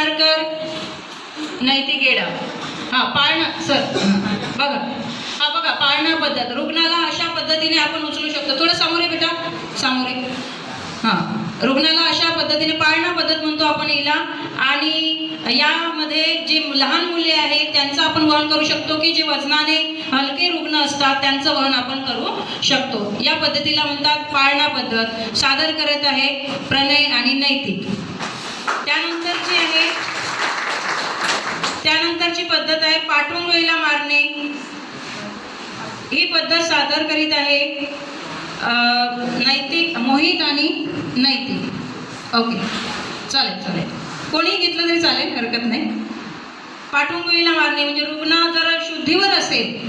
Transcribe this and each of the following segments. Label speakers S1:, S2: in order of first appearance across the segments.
S1: नारकर नाही ती गेडा हा पाळणा सर. बघा. हा बघा पाळणा पद्धत. रुग्णाला अशा पद्धतीने आपण उचलू शकतो. थोडं सामोरे बेटा. सामोरे. हां. रुग्णाला अशा पद्धतीने पाळणा पद्धत म्हणतो आपण हिला. आणि यामध्ये जे लहान मुले आहेत त्यांचं आपण वहन करू शकतो की जे वजनाने हलके रुग्ण असतात त्यांचं वहन आपण करू शकतो. या पद्धतीला म्हणतात पाळणा पद्धत. सादर करत आहे प्रणय आणि नैतिक त्यानंतरची आहे त्यानंतरची पद्धत आहे पाठवंगळीला मारणे. ही पद्धत सादर करीत आहे नैतिक मोहित आणि नैतिक. ओके. चालेल चालेल. कोणी घेतलं तरी चालेल हरकत नाही. पाठवंगळीला मारणे म्हणजे रुग्ण जर शुद्धीवर असेल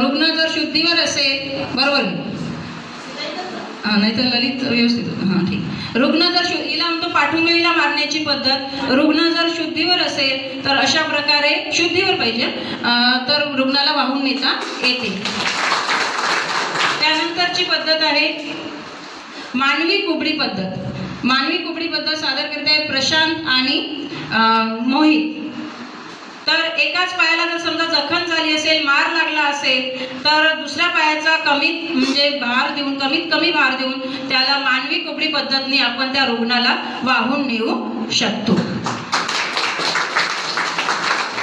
S1: रुग्ण जर शुद्धीवर असेल बरोबर आहे. हां ललित व्यवस्थित होतं. हां ठीक. रुग्ण जर शु हिला म्हणतो पाठुंबळीला मारण्याची पद्धत रुग्ण जर शुद्धीवर असेल तर अशा प्रकारे शुद्धीवर पाहिजे. तर रुग्णाला वाहून नेता येते. त्यानंतरची पद्धत आहे मानवी कुबडी पद्धत. मानवी कुबडी पद्धत सादर करते प्रशांत आणि मोहित. तर एकाच पायाला जर समजा जखम झाली असेल मार लागला असेल तर दुसऱ्या पायाचा कमीत म्हणजे भार देऊन कमीत कमी भार देऊन त्याला मानवी कोपडी पद्धतीने आपण त्या रुग्णाला वाहून नेऊ शकतो.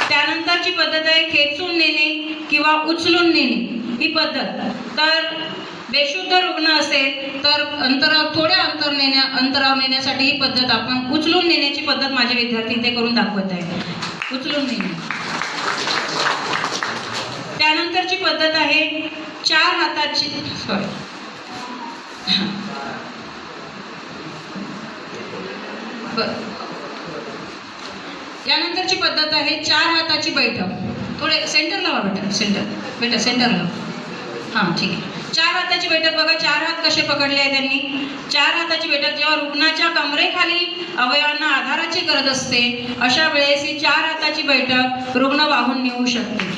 S1: त्यानंतरची पद्धत आहे खेचून नेणे किंवा उचलून नेणे ही पद्धत. तर बेशुद्ध रुग्ण असेल तर अंतर थोड्या अंतर नेण्या अंतरावर नेण्यासाठी ही पद्धत आपण उचलून नेण्याची पद्धत माझे विद्यार्थी ते करून दाखवत आहे. उचलून घेणे त्यानंतरची पद्धत आहे चार हाताची सॉरी यानंतरची पद्धत आहे चार हाताची बैठक. थोडे सेंटरला वा बेटा सेंटर बेटा सेंटरला हां ठीक आहे. चार हाताची बैठक बघा चार हात कसे पकडले आहे त्यांनी. चार हाताची बैठक जेव्हा रुग्णाच्या कमरेखाली अवयवांना आधाराची गरज असते अशा वेळेस ही चार हाताची बैठक रुग्ण वाहून नेऊ शकते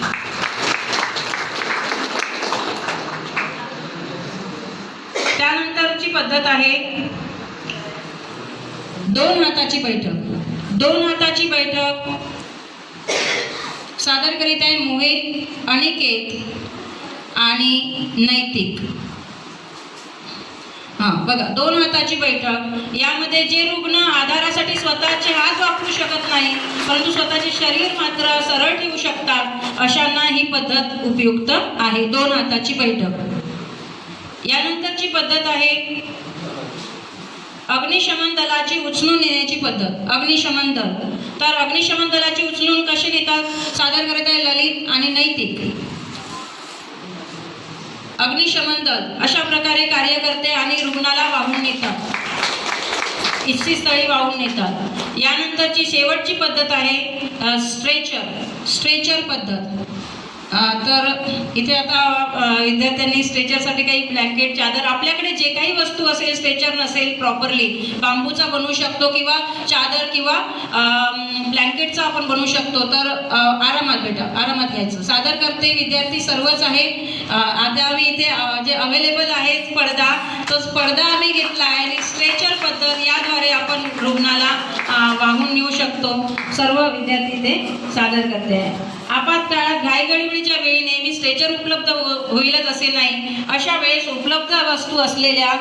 S1: त्यानंतरची पद्धत आहे दोन हाताची बैठक. दोन हाताची बैठक सादर करीत आहे मोहित अनिकेत आणि नैतिक. हां बघा दोन हाताची बैठक. यामध्ये जे रुग्ण आधारासाठी स्वतःचे हात वापरू शकत नाही परंतु स्वतःचे शरीर मात्र सरळ ठेवू शकतात अशांना ही पद्धत उपयुक्त आहे. दोन हाताची बैठक. यानंतरची पद्धत आहे अग्निशमन दलाची उचलून नेण्याची पद्धत. अग्निशमन दल. तर अग्निशमन दलाची उचलून कशी नेतात? सादर करत आहे ललित आणि नैतिक. अग्निशमन दल अशा प्रकारे कार्य करते आणि रुग्णाला वाहून नेतात. इच्छित स्थळी वाहून नेतात. यानंतरची शेवटची पद्धत आहे स्ट्रेचर स्ट्रेचर पद्धत. तर इथे आता विद्यार्थ्यांनी स्ट्रेचरसाठी काही ब्लँकेट चादर आपल्याकडे जे काही वस्तू असेल स्ट्रेचर नसेल प्रॉपरली बांबूचा बनवू शकतो किंवा चादर किंवा ब्लँकेटचा आपण बनवू शकतो. तर आरामात बेटा आरामात घ्यायचं. सादर करते विद्यार्थी सर्वच आहे आता आम्ही इथे जे अवेलेबल आहे पडदा तो पडदा आम्ही घेतला आहे आणि स्ट्रेचर पद्धत याद्वारे आपण रुग्णाला वाहून नेऊ शकतो. सर्व विद्यार्थी ते सादर करते. आहे आपातकाळात घाईगडबडीच्या वेळी नेहमी स्ट्रेचर उपलब्ध हो- होईलच असे नाही. अशा वेळेस उपलब्ध वस्तू असलेल्या